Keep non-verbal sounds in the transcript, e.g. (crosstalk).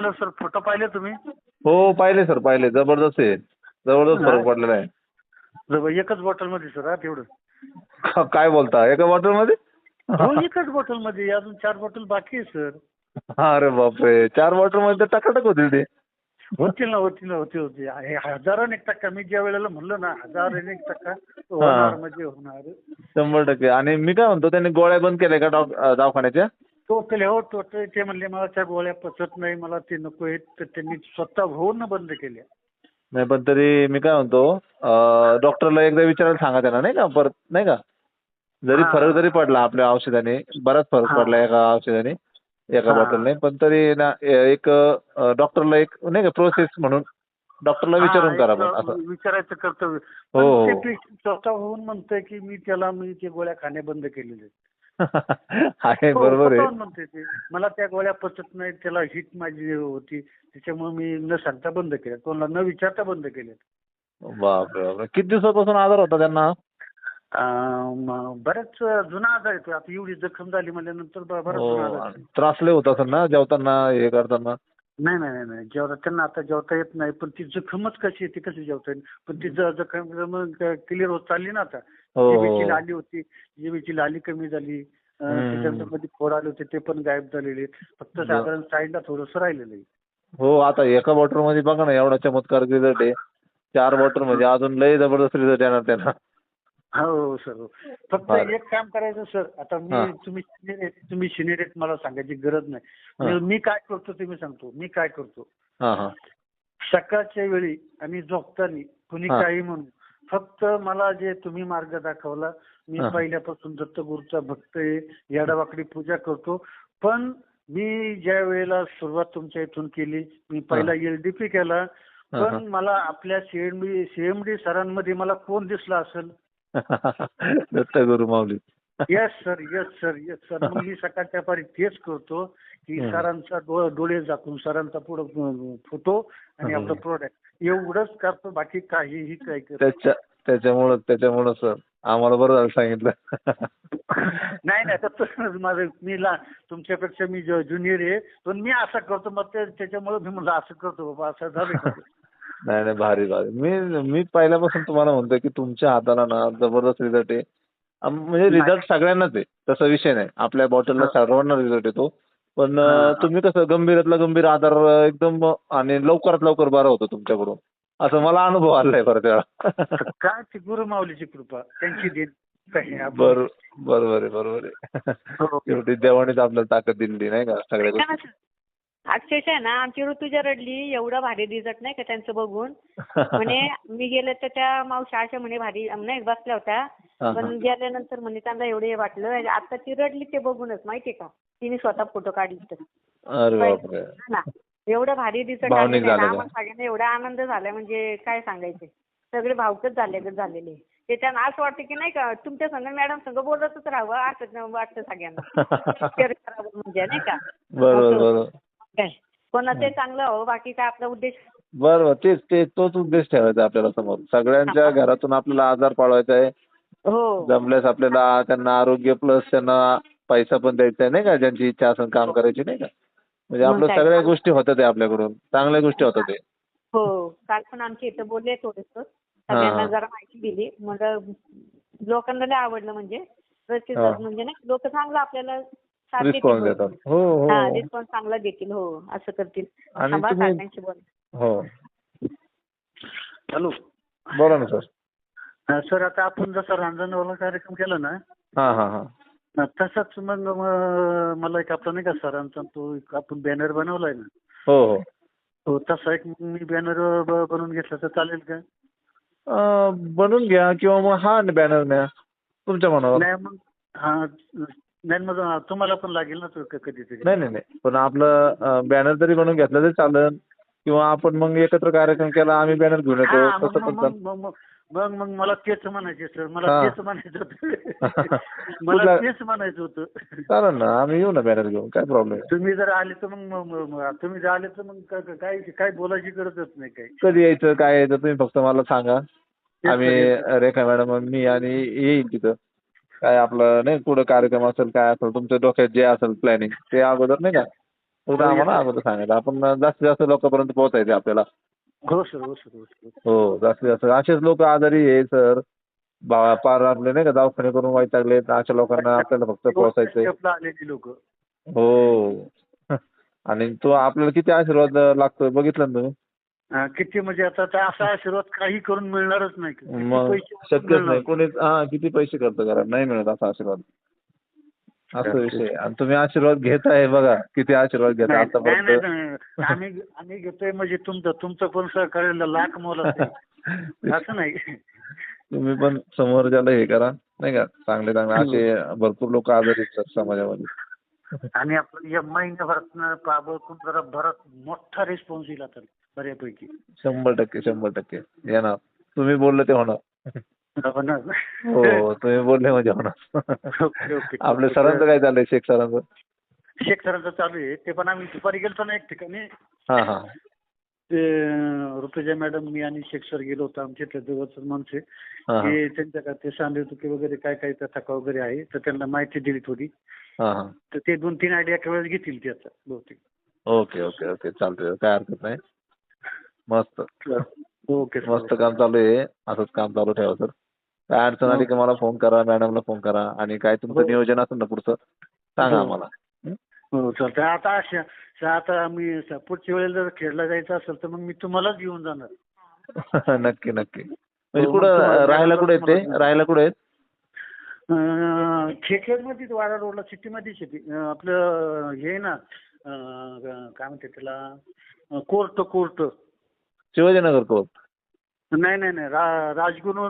Hello sir photo पाहिले तुम्ही? हो पाहिले सर पाहिले. जबरदस्त आहे. जबरदस्त फरक पडलेला आहे. जवळ एकच बॉटलमध्ये सर हा तेवढं. का- काय बोलता? एका बॉटलमध्ये हो एकच बॉटलमध्ये अजून चार बॉटल बाकी आहे सर. अरे बापरे! चार बॉटलमध्ये तर टकाटक होतील ते. होतील ना होतील ना होते होते हे हजाराने एक टक्का. मी ज्या वेळेला म्हणलो ना हजाराने एक टक्का होणार म्हणजे होणार. शंभर टक्के. आणि मी काय म्हणतो त्यांनी गोळ्या बंद केल्या का डॉक- अं, दवाखान्याच्या? टोटल हो टोटल ते म्हणले मला त्या गोळ्या पचत नाही मला ते नको आहेत तर त्यांनी स्वतः होऊन बंद केल्या नाही पण तरी मी काय म्हणतो डॉक्टरला एकदा विचारायला सांगा त्यांना नाही का परत नाही का जरी हा. फरक जरी पडला आपल्या औषधाने बराच फरक हा. पडला एका औषधाने एका हा. बॉटलने पण तरी ना एक डॉक्टरला एक नाही का प्रोसेस म्हणून डॉक्टरला विचारून हा, करा पण असं विचारायचं कर्तव्य हो, हो. patient स्वतः होऊन म्हणतंय की मी त्याला मी ते गोळ्या खाणे बंद केलेले आहेत. (laughs) आहे हो, बरोबर आहे. म्हणते ते. मला त्या गोळ्या पचत नाही त्याला हिट माझी होती. त्याच्यामुळे मी न सांगता बंद केल्या. कोणाला न विचारता बंद केल्या. बापरे बापरे किती दिवसापासून आजार होता त्यांना? बऱ्याच जुना आजार येतो आता एवढी जखम झाली म्हणल्यानंतर बराच जुना आजार हो आहे. त्रास लय होत असेल ना जेवताना हे करताना? नाही नाही नाही नाही. जेवता त्यांना आता जेवता येत नाही. पण ती जखमच कशी आहे ती कशी जेवता येईल? पण ती ज- जखम क्लिअर होत चालली ना आता. हो, जिभेची हो. लाली होती जिभेची लाली कमी झाली अं, हम्म. त्याच्यानंतरमध्ये फोड आले होते ते पण गायब झालेले. फक्त. साधारण साईडला थोडंसं राहिलेलं आहे हो आता एका बॉटलमध्ये बघा ना एवढा चमत्कार रिझल्ट आहे चार बॉटल म्हणजे अजून लय जबरदस्त रिझल्ट येणार त्यांना हो सर हो. फक्त. एक काम करायचं सर आता मी. तुम्ही आहेत, तुम्ही सिनियर आहेत मला सांगायची गरज नाही. मी- काय करतो ते मी सांगतो मी काय करतो सकाळच्या वेळी आणि झोपताना कुणी. काही म्हणून फक्त मला जे तुम्ही मार्ग दाखवला मी हा. पहिल्यापासून दत्तगुरूचा भक्त आहे याडावाकडी पूजा करतो. पण मी ज्या वेळेला सुरुवात तुमच्या इथून केली मी पहिला एलडीपी केला हा, पण मला आपल्या सीएमडी सीएमडी सरांमध्ये मला कोण दिसला असेल? (laughs) Datta Guru Mauli. Yes sir yes sir yes sir मग मी सकाळच्या पारी तेच करतो की. सरांचा डोळे झाकून सरांचा पुढं फोटो आणि. आपलं प्रोडक्ट एवढंच करतो बाकी काहीही काही करत त्याच्या त्याच्यामुळं त्याच्यामुळं सर आम्हाला बरं झालं सांगितलं. (laughs) नाही नाही माझं मी तुमच्यापेक्षा मी ज्युनियर आहे. पण मी असं करतो मग ते त्याच्यामुळे मी म्हणलं असं करतो बाबा असं झालं? (laughs) नाही नाही भारी भारी. मी मी पहिल्यापासून तुम्हाला म्हणतोय की तुमच्या हाताला ना जबरदस्त रिझल्ट आहे. म्हणजे. रिझल्ट सगळ्यांनाच आहे. तसा विषय नाही. आपल्या बॉटलला. सर्वांना रिझल्ट येतो. पण. तुम्ही कसं गंभीरातला गंभीर आजार अं, एकदम आणि लवकरात लवकर बरा होतो तुमच्याकडून. असं मला अनुभव आलाय (laughs) बरं वेळा काय ती गुरुमाऊलीची कृपा. त्यांची (laughs) बरोबर बरोबर आहे बरोबर आहे. हो. (laughs) देवानेच आपल्याला ताकद दिली नाही का सगळ्या गोष्टी? अक्षरशः ना आमची ऋतुजा रडली एवढा भारी रिझल्ट नाही का त्यांचं बघून. म्हणे मी गेले तर त्या मावशी अशा म्हणे भारी नाही बसल्या होत्या. पण हा. गेल्यानंतर म्हणे त्यांना एवढे हे वाटलं. आता ती रडली ते बघूनच माहितीये का? तिने स्वतः फोटो काढले तर. हा ना एवढं भारी रिझल्ट? आम्हाला सगळ्यांना एवढा आनंद झाला म्हणजे काय सांगायचे? सगळे भावकच झाले झालेले. ते त्यांना असं वाटतं की नाही का तुमच्या संग मॅडम संग बोलतच राहावं असं वाटतं सगळ्यांना. करावं म्हणजे नाही का? बरोबर बरोबर. काय? कोणाचं चांगलं हवं बाकी काय आपला उद्देश? बरोबर तेच ते तोच उद्देश ठेवायचा आपल्याला समोर. सगळ्यांच्या हा. घरातून आपल्याला आजार पाळवायचा आहे. हो जमल्यास आपल्याला त्यांना आरोग्य प्लस त्यांना पैसा पण द्यायचा आहे नाही का? ज्यांची इच्छा असेल काम करायची नाही का? म्हणजे आपल्या? सगळ्या गोष्टी होतात आहे आपल्याकडून. चांगल्या गोष्टी होतात आहे हो. काल पण आमच्या इथं बोलले थोडस. सगळ्यांना हा. जरा माहिती दिली. मग लोकांना लय आवडलं म्हणजे. हा. प्रतिसाद म्हणजे ना लोक चांगलं आपल्याला रिस्पॉन्स. देतात. हो हा. हो रिस्पॉन्स चांगला देतील. हो असं करतील. आणि बोल. हो. हॅलो. बोला ना सर. हा, सर आता आपण जसा रांजणवाला कार्यक्रम केला ना हा हा हा. हा, तसाच मग म- मला एक आपला नाही का सरांचा तो एक आपण बॅनर बनवलाय ना. हो हो. हो तसा एक मी बॅनर बनवून घेतला तर चालेल का? अं, बनवून घ्या किंवा मग हा बॅनर न्या तुमच्या मनावर. नाही मग हा नाही मग तुम्हाला पण लागेल ना तो क- कधीतरी नाही नाही नाही. पण आपलं बॅनर जरी बनवून घेतलं तरी चालेल. किंवा आपण मग एकत्र कार्यक्रम केला आम्ही बॅनर घेऊन हा, येतो मग तसं पण मग चालेल. मग मग मग मग मला तेच म्हणायचे सर मला. तेच म्हणायचं होतं. (laughs) मला तेच म्हणायचं होतं. चालेल ना आम्ही येऊ ना बॅनर घेऊन काय प्रॉब्लेम तुम्ही जर आले तर मग तुम्ही जर आले तर मग काय काय बोलायची गरजच नाही काही. कधी यायचं काय यायचं तुम्ही फक्त मला सांगा. आम्ही रेखा मॅडम मी आणि येईल तिथं. काय आपलं नाही पुढं कार्यक्रम असेल काय असेल तुमच्या डोक्यात जे असेल प्लॅनिंग ते अगोदर नाही का? आम्हाला अगोदर सांगायचं. आपण जास्तीत जास्त लोकांपर्यंत पोहोचायचे आपल्याला. हो सर हो सर हो सर. हो जास्तीत जास्त. असेच लोक आजारी आहे सर. बा- पार आपले नाही का दवाखाने करून वैतागले अशा लोकांना आपल्याला फक्त पोहोचायचंय आलेली लोक. हो. आणि तो आपल्याला किती आशीर्वाद लागतोय बघितलं ना तुम्ही? किती म्हणजे आता त्या असा आशीर्वाद काही करून मिळणारच नाही. किती मग पैसे शक्यच मिळणार. नाही. कोणी हा किती पैसे खर्च करा नाही मिळत असा आशीर्वाद. असा विषय आहे. आणि तुम्ही आशीर्वाद घेताय बघा किती आशीर्वाद घेताय नाही नाही, आतापर्यंत नाही. आम्ही आम्ही घेतोय म्हणजे तुमचं तुमचं पण सहकार्य लाख मोलाचं आहे. (laughs) असं नाही. तुम्ही पण समोरच्याला हे करा नाही का? चांगले चांगले. असे भरपूर लोक आजारी आहेत सर समाजामध्ये. आणि आपण या महिन्याभरात पाबळकून जरा भरत मोठा रिस्पॉन्स येईल आता बऱ्यापैकी. शंभर टक्के शंभर टक्के. येणार. तुम्ही बोलले ते होणार. (laughs) होणार. हो तुम्ही बोलले म्हणजे होणार ओके ओके. आपल्या सरांचं काय चाललंय? शेख सरांचं? शेख सरांचं चालू आहे. ते पण आम्ही दुपारी गेलतो ना एक ठिकाणी. हा हा. ते ऋतुजा मॅडम मी आणि शेख सर गेलो होतो आमच्या जवळच माणसे. हा हा. ते त्यांच्या ते सांधेदुखी वगैरे काय काय त्या थका वगैरे आहे. तर त्यांना माहिती दिली थोडी. हा हा. तर ते दोन तीन आयडिया एका वेळेस घेतील ते आता बहुतेक. Okay okay okay. चालतंय. काय हरकत नाही. मस्त. ओके सर मस्त काम चालू आहे असंच काम चालू ठेवा सर. काय अडचण आली की मला फोन करा मॅडमला फोन करा आणि काय तुमचं हो. नियोजन असेल ना पुढचं सांगा हो. आम्हाला. हो? चालतंय आता अशा श- आता मी स- पुढच्या वेळेला जर खेळला जायचं असेल तर मग मी तुम्हालाच घेऊन जाणार. (laughs) नक्की नक्की. म्हणजे हो, कुठं तुम्हाला- राहायला कुठे आहेत ते? तुम्हाला- राहायला कुठे आहेत? खेखेडमध्येच वाडा रोडला सिटीमध्येच आहे ती. अं, आपलं हे आहे ना अं, काय म्हणते त्याला कोर्ट कोर्ट. शिवाजीनगर कोर्ट नाही नाही नाही. रा- राजगुरू